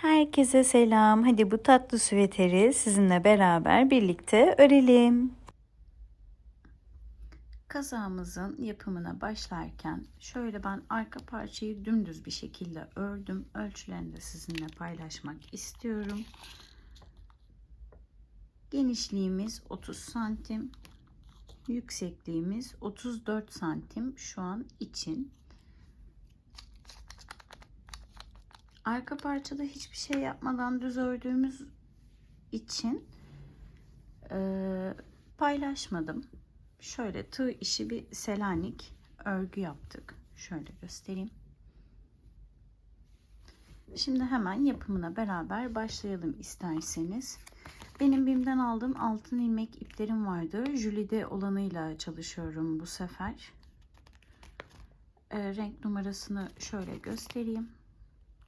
Herkese selam. Hadi bu tatlı süveteri sizinle beraber birlikte örelim. Kazağımızın yapımına başlarken şöyle ben arka parçayı dümdüz bir şekilde ördüm. Ölçülerini de sizinle paylaşmak istiyorum. Genişliğimiz 30 santim. Yüksekliğimiz 34 santim şu an için. Arka parçada hiçbir şey yapmadan düz ördüğümüz için e, paylaşmadım. Şöyle tığ işi bir selanik örgü yaptık. Şöyle göstereyim. Şimdi hemen yapımına beraber başlayalım isterseniz. Benim BİM'den aldığım altın ilmek iplerim vardı. Jülide olanıyla çalışıyorum bu sefer. E, renk numarasını şöyle göstereyim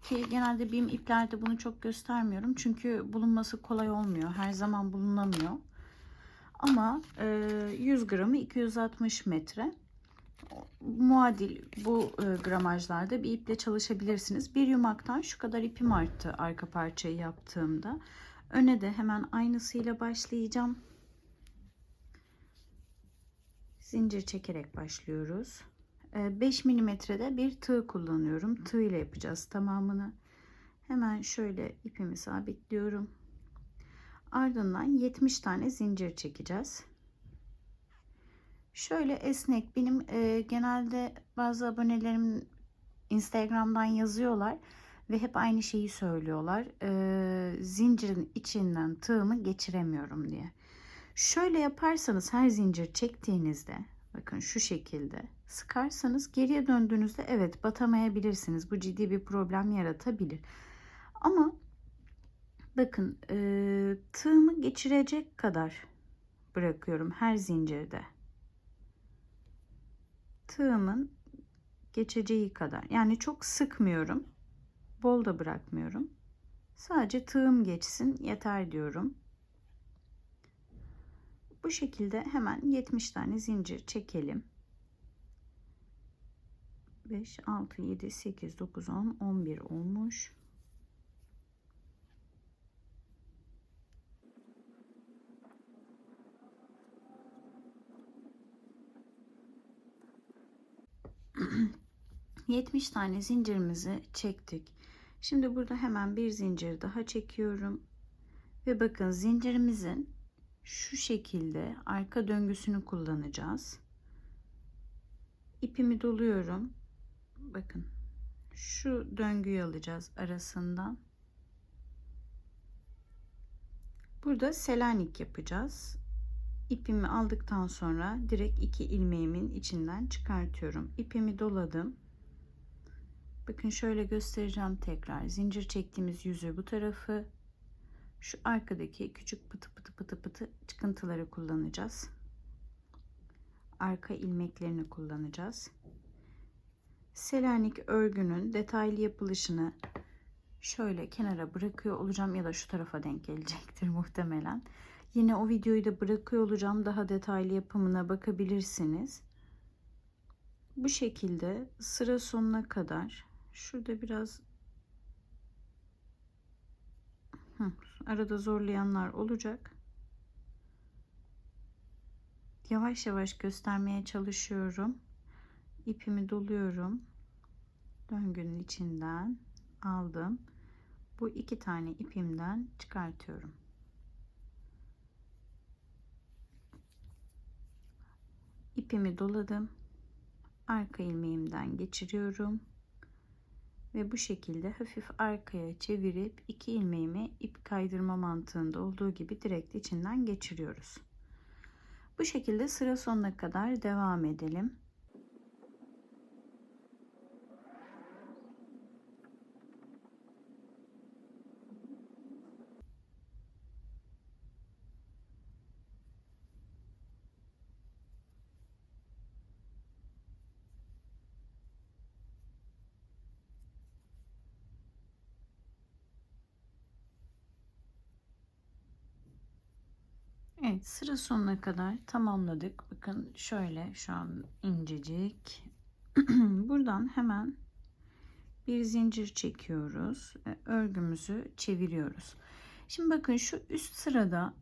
ki genelde BİM iplerde bunu çok göstermiyorum. Çünkü bulunması kolay olmuyor. Her zaman bulunamıyor. Ama 100 gramı 260 metre. Muadil bu gramajlarda bir iple çalışabilirsiniz. Bir yumaktan şu kadar ipim arttı arka parçayı yaptığımda. Öne de hemen aynısıyla başlayacağım. Zincir çekerek başlıyoruz. 5 milimetrede bir tığ kullanıyorum. Tığ ile yapacağız tamamını. Hemen şöyle ipimi sabitliyorum. Ardından 70 tane zincir çekeceğiz. Şöyle esnek benim e, genelde bazı abonelerim Instagram'dan yazıyorlar ve hep aynı şeyi söylüyorlar. E, zincirin içinden tığımı geçiremiyorum diye. Şöyle yaparsanız her zincir çektiğinizde bakın şu şekilde sıkarsanız geriye döndüğünüzde evet batamayabilirsiniz. Bu ciddi bir problem yaratabilir. Ama bakın e, tığımı geçirecek kadar bırakıyorum her zincirde. Tığımın geçeceği kadar. Yani çok sıkmıyorum. Bol da bırakmıyorum. Sadece tığım geçsin yeter diyorum. Bu şekilde hemen 70 tane zincir çekelim. 5, 6, 7, 8, 9, 10, 11 olmuş. Yetmiş tane zincirimizi çektik. Şimdi burada hemen bir zincir daha çekiyorum. Ve bakın zincirimizin şu şekilde arka döngüsünü kullanacağız. İpimi doluyorum bakın şu döngüyü alacağız arasından. Burada selanik yapacağız. İpimi aldıktan sonra direkt iki ilmeğimin içinden çıkartıyorum. İpimi doladım. Bakın şöyle göstereceğim tekrar. Zincir çektiğimiz yüzü bu tarafı. Şu arkadaki küçük pıtı pıtı pıtı pıtı çıkıntıları kullanacağız. Arka ilmeklerini kullanacağız. Selanik örgünün detaylı yapılışını şöyle kenara bırakıyor olacağım ya da şu tarafa denk gelecektir muhtemelen. Yine o videoyu da bırakıyor olacağım. Daha detaylı yapımına bakabilirsiniz. Bu şekilde sıra sonuna kadar şurada biraz arada zorlayanlar olacak. Yavaş yavaş göstermeye çalışıyorum ipimi doluyorum. Döngünün içinden aldım. Bu iki tane ipimden çıkartıyorum. İpimi doladım. Arka ilmeğimden geçiriyorum. Ve bu şekilde hafif arkaya çevirip iki ilmeğimi ip kaydırma mantığında olduğu gibi direkt içinden geçiriyoruz. Bu şekilde sıra sonuna kadar devam edelim. Evet sıra sonuna kadar tamamladık. Bakın şöyle şu an incecik. Buradan hemen Bir zincir çekiyoruz. ve Örgümüzü çeviriyoruz. Şimdi bakın şu üst sırada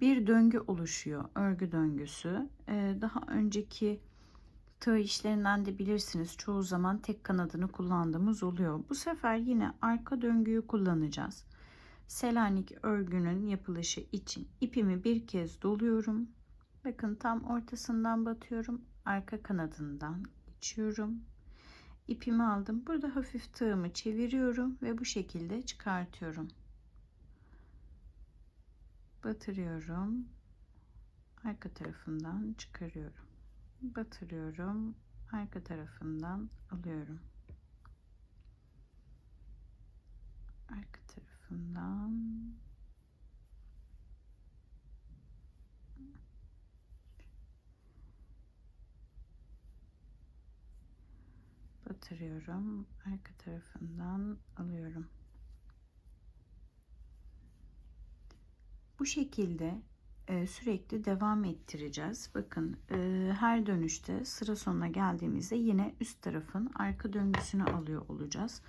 bir döngü oluşuyor. Örgü döngüsü. Ee, daha önceki tığ işlerinden de bilirsiniz. Çoğu zaman tek kanadını kullandığımız oluyor. Bu sefer yine arka döngüyü kullanacağız. Selanik örgünün yapılışı için ipimi bir kez doluyorum. Bakın tam ortasından batıyorum. Arka kanadından geçiyorum. İpimi aldım. Burada hafif tığımı çeviriyorum ve bu şekilde çıkartıyorum. Batırıyorum. Arka tarafından çıkarıyorum. Batırıyorum. Arka tarafından alıyorum. Arka tarafından batırıyorum. Arka tarafından alıyorum. Bu şekilde e, sürekli devam ettireceğiz. Bakın e, her dönüşte sıra sonuna geldiğimizde yine üst tarafın arka döngüsünü alıyor olacağız.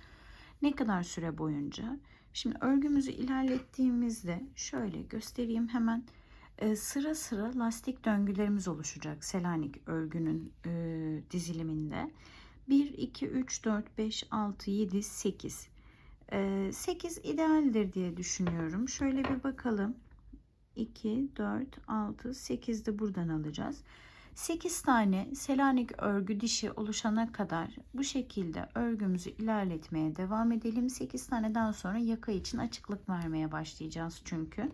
Ne kadar süre boyunca? Şimdi örgümüzü ilerlettiğimizde şöyle göstereyim hemen e, sıra sıra lastik döngülerimiz oluşacak Selanik örgünün diziliminde. 1, 2, 3, 4, 5, 6, 7, 8. 8 idealdir diye düşünüyorum. Şöyle bir bakalım. 2, 4, 6, 8 de buradan alacağız. 8 tane Selanik örgü dişi oluşana kadar bu şekilde örgümüzü ilerletmeye devam edelim. 8 taneden sonra yaka için açıklık vermeye başlayacağız çünkü.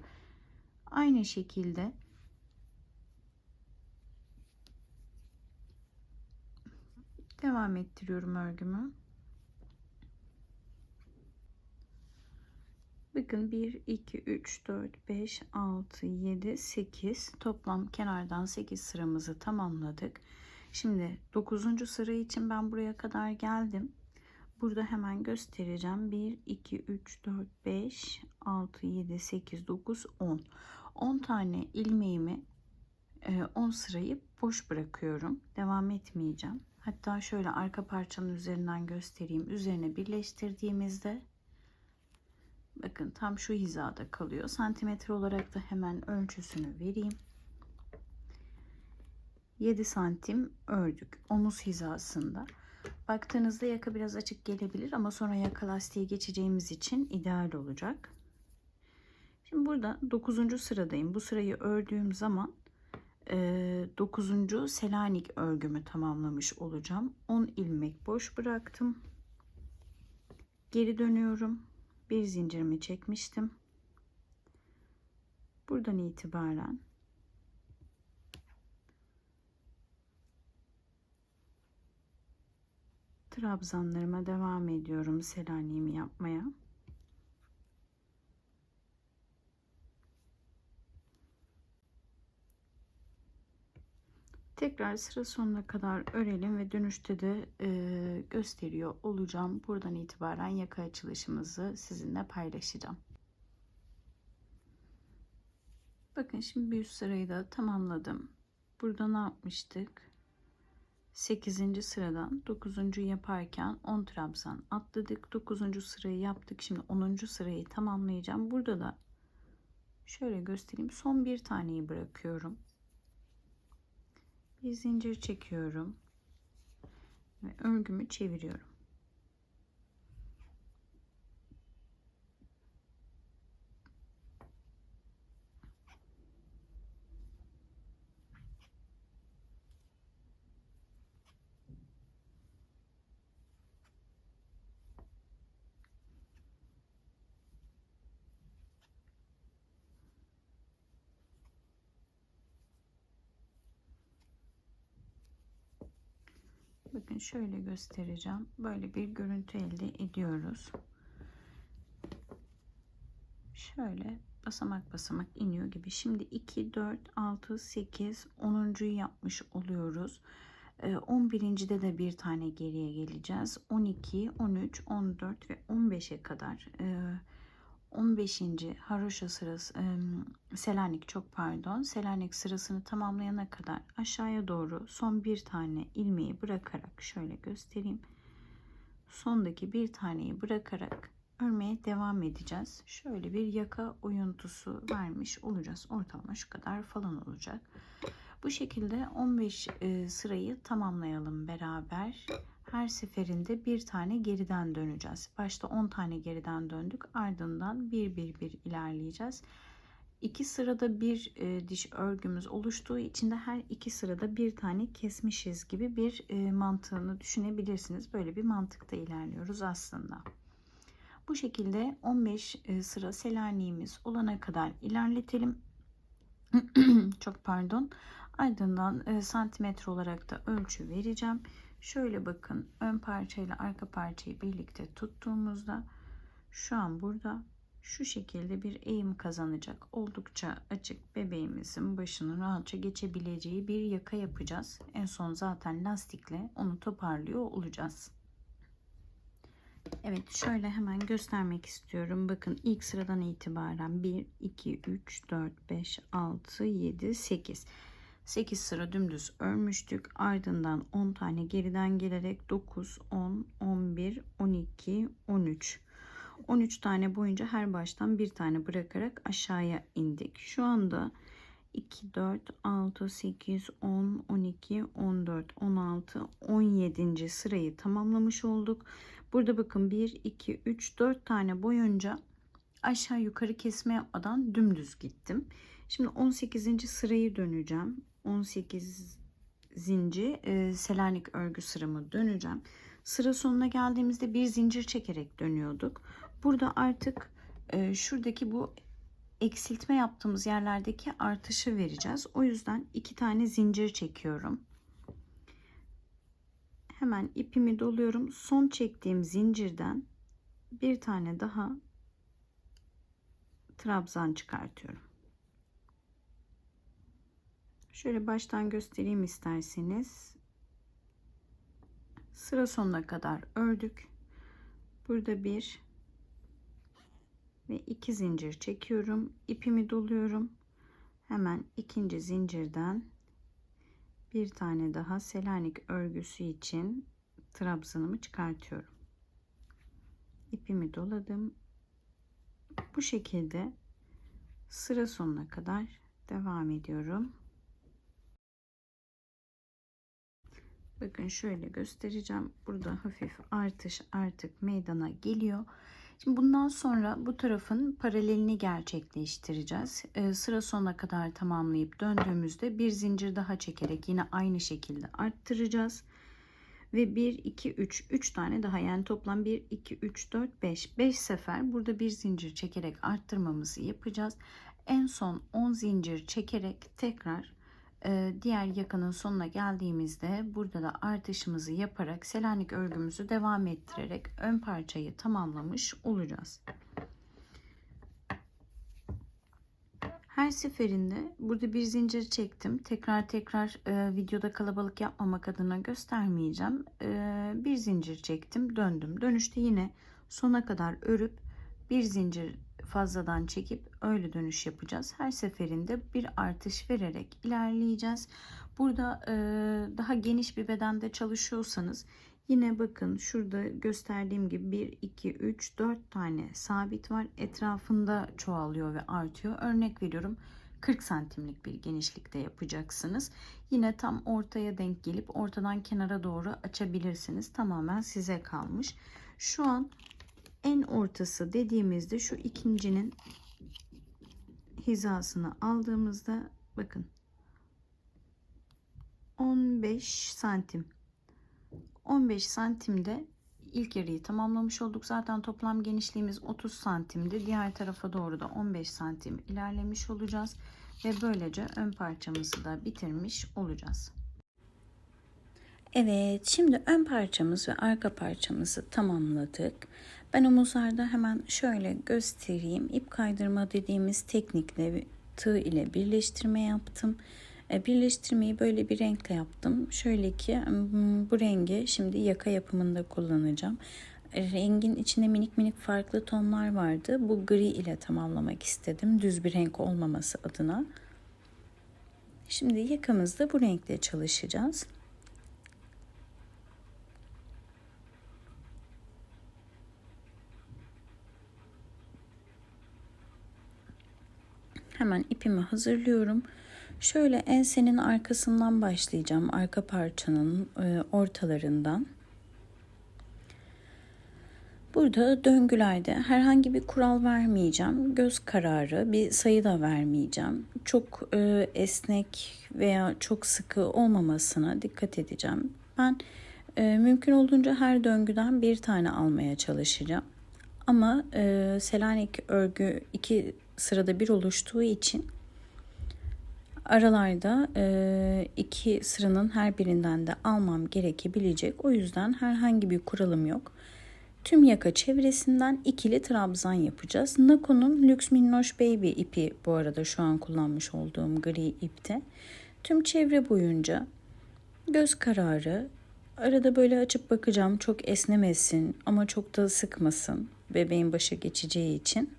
Aynı şekilde devam ettiriyorum örgümü. Bakın 1, 2, 3, 4, 5, 6, 7, 8 toplam kenardan 8 sıramızı tamamladık. Şimdi 9. sıra için ben buraya kadar geldim. Burada hemen göstereceğim. 1, 2, 3, 4, 5, 6, 7, 8, 9, 10. 10 tane ilmeğimi 10 e, sırayı boş bırakıyorum. Devam etmeyeceğim. Hatta şöyle arka parçanın üzerinden göstereyim. Üzerine birleştirdiğimizde bakın tam şu hizada kalıyor. Santimetre olarak da hemen ölçüsünü vereyim. 7 santim ördük. Omuz hizasında. Baktığınızda yaka biraz açık gelebilir ama sonra yaka lastiğe geçeceğimiz için ideal olacak. Şimdi burada 9. sıradayım. Bu sırayı ördüğüm zaman 9. Selanik örgümü tamamlamış olacağım. 10 ilmek boş bıraktım. Geri dönüyorum. Bir zincirimi çekmiştim. Buradan itibaren trabzanlarıma devam ediyorum Selanik'imi yapmaya. Tekrar sıra sonuna kadar örelim ve dönüşte de e, gösteriyor olacağım. Buradan itibaren yaka açılışımızı sizinle paylaşacağım. Bakın şimdi bir üst sırayı da tamamladım. Burada ne yapmıştık? 8. sıradan 9. yaparken 10 trabzan atladık. 9. sırayı yaptık. Şimdi 10. sırayı tamamlayacağım. Burada da şöyle göstereyim. Son bir taneyi bırakıyorum bir zincir çekiyorum ve örgümü çeviriyorum. Bakın şöyle göstereceğim. Böyle bir görüntü elde ediyoruz. Şöyle basamak basamak iniyor gibi. Şimdi 2, 4, 6, 8, 10'uncuyu yapmış oluyoruz. 11. Ee, de bir tane geriye geleceğiz. 12, 13, 14 ve 15'e kadar 15. haroşa sırası Selanik çok pardon Selanik sırasını tamamlayana kadar aşağıya doğru son bir tane ilmeği bırakarak şöyle göstereyim. sondaki bir taneyi bırakarak örmeye devam edeceğiz. Şöyle bir yaka oyuntusu vermiş olacağız. Ortalama şu kadar falan olacak. Bu şekilde 15 e, sırayı tamamlayalım beraber. Her seferinde bir tane geriden döneceğiz. Başta 10 tane geriden döndük. Ardından bir bir bir ilerleyeceğiz. İki sırada bir e, diş örgümüz oluştuğu için de her iki sırada bir tane kesmişiz gibi bir e, mantığını düşünebilirsiniz. Böyle bir mantıkta ilerliyoruz aslında. Bu şekilde 15 e, sıra Selanik'imiz olana kadar ilerletelim. Çok pardon. Ardından e, santimetre olarak da ölçü vereceğim. Şöyle bakın ön parçayla arka parçayı birlikte tuttuğumuzda şu an burada şu şekilde bir eğim kazanacak. Oldukça açık bebeğimizin başının rahatça geçebileceği bir yaka yapacağız. En son zaten lastikle onu toparlıyor olacağız. Evet şöyle hemen göstermek istiyorum. Bakın ilk sıradan itibaren 1, 2, 3, 4, 5, 6, 7, 8. 8 sıra dümdüz örmüştük. Ardından 10 tane geriden gelerek 9, 10, 11, 12, 13. 13 tane boyunca her baştan bir tane bırakarak aşağıya indik. Şu anda 2, 4, 6, 8, 10, 12, 14, 16, 17. sırayı tamamlamış olduk. Burada bakın 1, 2, 3, 4 tane boyunca aşağı yukarı kesme yapmadan dümdüz gittim. Şimdi 18. sırayı döneceğim. 18 zincir e, Selanik örgü sıramı döneceğim. Sıra sonuna geldiğimizde bir zincir çekerek dönüyorduk. Burada artık e, şuradaki bu eksiltme yaptığımız yerlerdeki artışı vereceğiz. O yüzden iki tane zincir çekiyorum. Hemen ipimi doluyorum. Son çektiğim zincirden bir tane daha trabzan çıkartıyorum. Şöyle baştan göstereyim isterseniz. Sıra sonuna kadar ördük. Burada bir ve iki zincir çekiyorum. İpimi doluyorum. Hemen ikinci zincirden bir tane daha Selanik örgüsü için trabzanımı çıkartıyorum. İpimi doladım. Bu şekilde sıra sonuna kadar devam ediyorum. Bakın şöyle göstereceğim. Burada hafif artış artık meydana geliyor. Şimdi bundan sonra bu tarafın paralelini gerçekleştireceğiz. Ee, sıra sonuna kadar tamamlayıp döndüğümüzde bir zincir daha çekerek yine aynı şekilde arttıracağız. Ve 1, 2, 3, 3 tane daha yani toplam 1, 2, 3, 4, 5. 5 sefer burada bir zincir çekerek arttırmamızı yapacağız. En son 10 zincir çekerek tekrar diğer yakanın sonuna geldiğimizde burada da artışımızı yaparak Selanik örgümüzü devam ettirerek ön parçayı tamamlamış olacağız. Her seferinde burada bir zincir çektim. Tekrar tekrar e, videoda kalabalık yapmamak adına göstermeyeceğim. E, bir zincir çektim, döndüm. Dönüşte yine sona kadar örüp bir zincir fazladan çekip öyle dönüş yapacağız. Her seferinde bir artış vererek ilerleyeceğiz. Burada e, daha geniş bir bedende çalışıyorsanız yine bakın şurada gösterdiğim gibi 1, 2, 3, 4 tane sabit var. Etrafında çoğalıyor ve artıyor. Örnek veriyorum 40 santimlik bir genişlikte yapacaksınız. Yine tam ortaya denk gelip ortadan kenara doğru açabilirsiniz. Tamamen size kalmış. Şu an en ortası dediğimizde şu ikincinin hizasını aldığımızda bakın 15 santim 15 santimde ilk yarıyı tamamlamış olduk. Zaten toplam genişliğimiz 30 santimdi. Diğer tarafa doğru da 15 santim ilerlemiş olacağız. Ve böylece ön parçamızı da bitirmiş olacağız. Evet şimdi ön parçamız ve arka parçamızı tamamladık. Ben omuzlarda hemen şöyle göstereyim. İp kaydırma dediğimiz teknikle tığ ile birleştirme yaptım. E, birleştirmeyi böyle bir renkle yaptım. Şöyle ki bu rengi şimdi yaka yapımında kullanacağım. E, rengin içinde minik minik farklı tonlar vardı. Bu gri ile tamamlamak istedim. Düz bir renk olmaması adına. Şimdi yakamızda bu renkle çalışacağız. Hemen ipimi hazırlıyorum. Şöyle ensenin arkasından başlayacağım. Arka parçanın e, ortalarından. Burada döngülerde herhangi bir kural vermeyeceğim. Göz kararı bir sayı da vermeyeceğim. Çok e, esnek veya çok sıkı olmamasına dikkat edeceğim. Ben e, mümkün olduğunca her döngüden bir tane almaya çalışacağım. Ama e, Selanik örgü iki sırada bir oluştuğu için aralarda e, iki sıranın her birinden de almam gerekebilecek. O yüzden herhangi bir kuralım yok. Tüm yaka çevresinden ikili trabzan yapacağız. Nako'nun Lux Minnoş Baby ipi bu arada şu an kullanmış olduğum gri ipte. Tüm çevre boyunca göz kararı arada böyle açıp bakacağım çok esnemesin ama çok da sıkmasın bebeğin başı geçeceği için.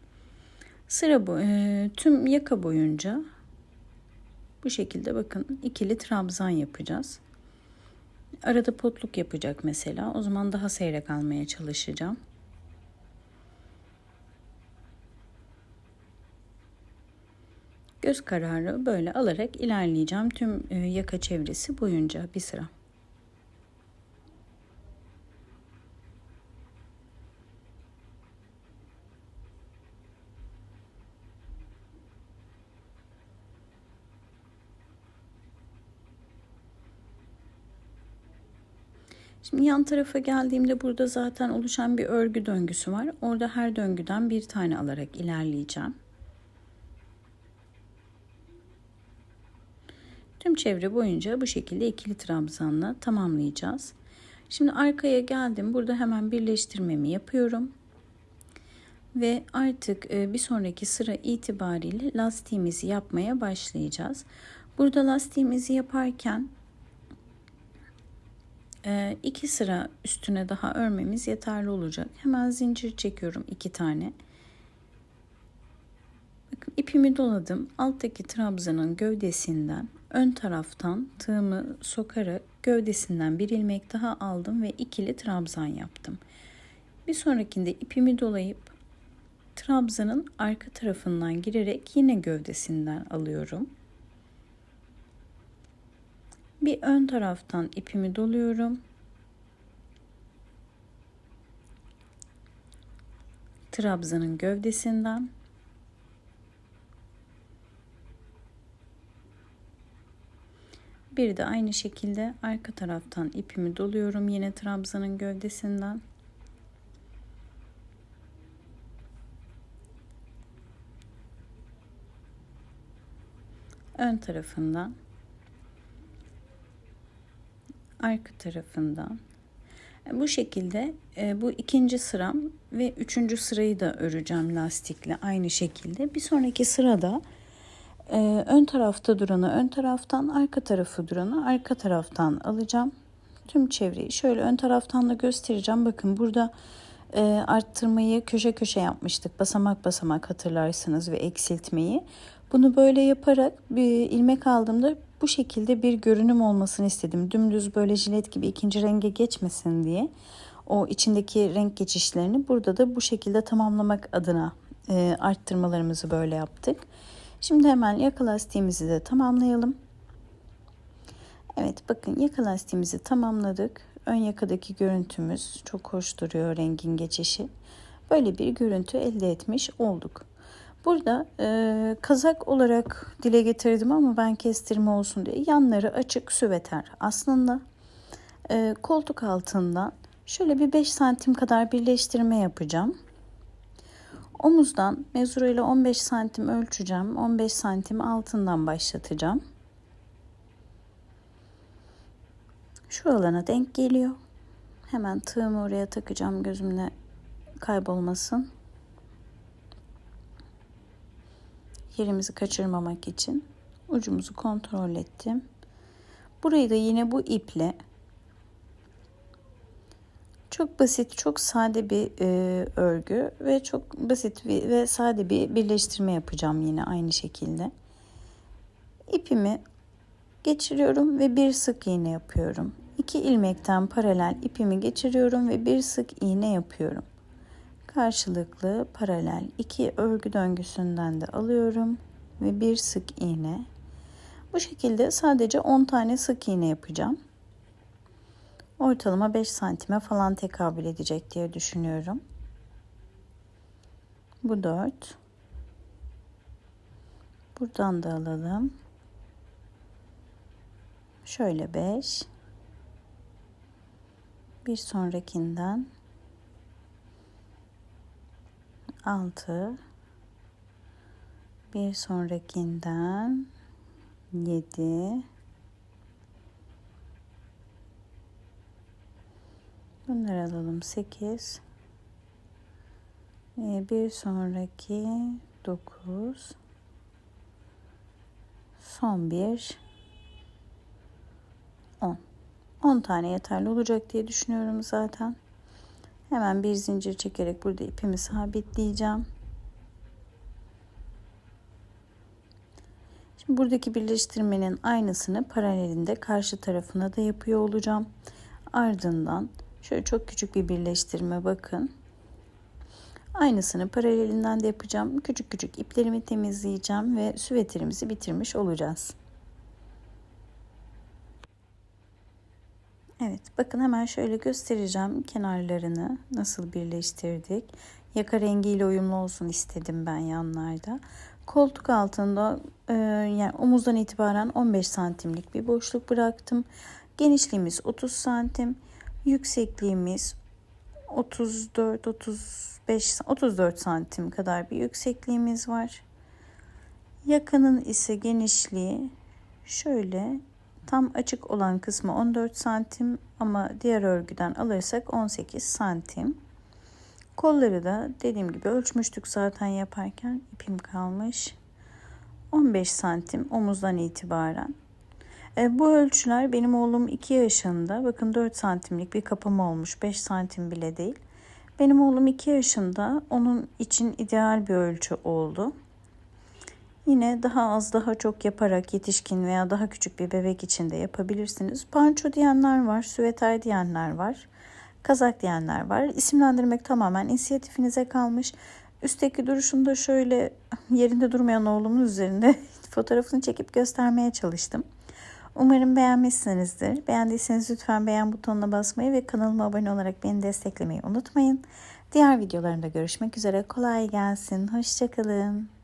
Sıra bu e, tüm yaka boyunca bu şekilde bakın ikili trabzan yapacağız. Arada potluk yapacak mesela. O zaman daha seyrek almaya çalışacağım. Göz kararı böyle alarak ilerleyeceğim tüm e, yaka çevresi boyunca bir sıra. Şimdi yan tarafa geldiğimde burada zaten oluşan bir örgü döngüsü var. Orada her döngüden bir tane alarak ilerleyeceğim. Tüm çevre boyunca bu şekilde ikili trabzanla tamamlayacağız. Şimdi arkaya geldim. Burada hemen birleştirmemi yapıyorum. Ve artık e, bir sonraki sıra itibariyle lastiğimizi yapmaya başlayacağız. Burada lastiğimizi yaparken e, iki sıra üstüne daha örmemiz yeterli olacak. Hemen zincir çekiyorum iki tane. Bakın ipimi doladım. Alttaki trabzanın gövdesinden ön taraftan tığımı sokarak gövdesinden bir ilmek daha aldım ve ikili trabzan yaptım. Bir sonrakinde ipimi dolayıp trabzanın arka tarafından girerek yine gövdesinden alıyorum. Bir ön taraftan ipimi doluyorum. Trabzanın gövdesinden Bir de aynı şekilde arka taraftan ipimi doluyorum yine trabzanın gövdesinden. Ön tarafından arka tarafından bu şekilde e, bu ikinci sıram ve üçüncü sırayı da öreceğim lastikle aynı şekilde. Bir sonraki sırada e, ön tarafta duranı ön taraftan, arka tarafı duranı arka taraftan alacağım. Tüm çevreyi şöyle ön taraftan da göstereceğim. Bakın burada e, arttırmayı köşe köşe yapmıştık. Basamak basamak hatırlarsınız ve eksiltmeyi. Bunu böyle yaparak bir ilmek aldığımda bu şekilde bir görünüm olmasını istedim. Dümdüz böyle jilet gibi ikinci renge geçmesin diye. O içindeki renk geçişlerini burada da bu şekilde tamamlamak adına e, arttırmalarımızı böyle yaptık. Şimdi hemen yaka lastiğimizi de tamamlayalım. Evet bakın yaka lastiğimizi tamamladık. Ön yakadaki görüntümüz çok hoş duruyor rengin geçişi. Böyle bir görüntü elde etmiş olduk. Burada e, kazak olarak dile getirdim ama ben kestirme olsun diye yanları açık süveter. Aslında e, koltuk altından şöyle bir 5 santim kadar birleştirme yapacağım. Omuzdan mezura ile 15 santim ölçeceğim. 15 santim altından başlatacağım. Şu alana denk geliyor. Hemen tığımı oraya takacağım gözümle kaybolmasın. Yerimizi kaçırmamak için ucumuzu kontrol ettim. Burayı da yine bu iple çok basit, çok sade bir e, örgü ve çok basit bir, ve sade bir birleştirme yapacağım yine aynı şekilde. İpimi geçiriyorum ve bir sık iğne yapıyorum. İki ilmekten paralel ipimi geçiriyorum ve bir sık iğne yapıyorum karşılıklı paralel iki örgü döngüsünden de alıyorum. ve bir sık iğne. Bu şekilde sadece 10 tane sık iğne yapacağım. Ortalama 5 santime falan tekabül edecek diye düşünüyorum. Bu 4. Buradan da alalım. Şöyle 5. Bir sonrakinden 6 bir sonrakinden 7 Bunları alalım. 8 bir sonraki 9 son bir. 10 10 tane yeterli olacak diye düşünüyorum zaten. Hemen bir zincir çekerek burada ipimi sabitleyeceğim. Şimdi buradaki birleştirmenin aynısını paralelinde karşı tarafına da yapıyor olacağım. Ardından şöyle çok küçük bir birleştirme bakın. Aynısını paralelinden de yapacağım. Küçük küçük iplerimi temizleyeceğim ve süveterimizi bitirmiş olacağız. Evet bakın hemen şöyle göstereceğim kenarlarını nasıl birleştirdik. Yaka rengiyle uyumlu olsun istedim ben yanlarda. Koltuk altında e, yani omuzdan itibaren 15 santimlik bir boşluk bıraktım. Genişliğimiz 30 santim. Yüksekliğimiz 34 35 34 santim kadar bir yüksekliğimiz var. Yakanın ise genişliği şöyle Tam açık olan kısmı 14 santim ama diğer örgüden alırsak 18 santim. Kolları da dediğim gibi ölçmüştük zaten yaparken ipim kalmış. 15 santim omuzdan itibaren. E, bu ölçüler benim oğlum 2 yaşında. Bakın 4 santimlik bir kapama olmuş. 5 santim bile değil. Benim oğlum 2 yaşında. Onun için ideal bir ölçü oldu. Yine daha az daha çok yaparak yetişkin veya daha küçük bir bebek için de yapabilirsiniz. Panço diyenler var, süveter diyenler var, kazak diyenler var. İsimlendirmek tamamen inisiyatifinize kalmış. Üstteki duruşunda şöyle yerinde durmayan oğlumun üzerinde fotoğrafını çekip göstermeye çalıştım. Umarım beğenmişsinizdir. Beğendiyseniz lütfen beğen butonuna basmayı ve kanalıma abone olarak beni desteklemeyi unutmayın. Diğer videolarında görüşmek üzere. Kolay gelsin. Hoşçakalın.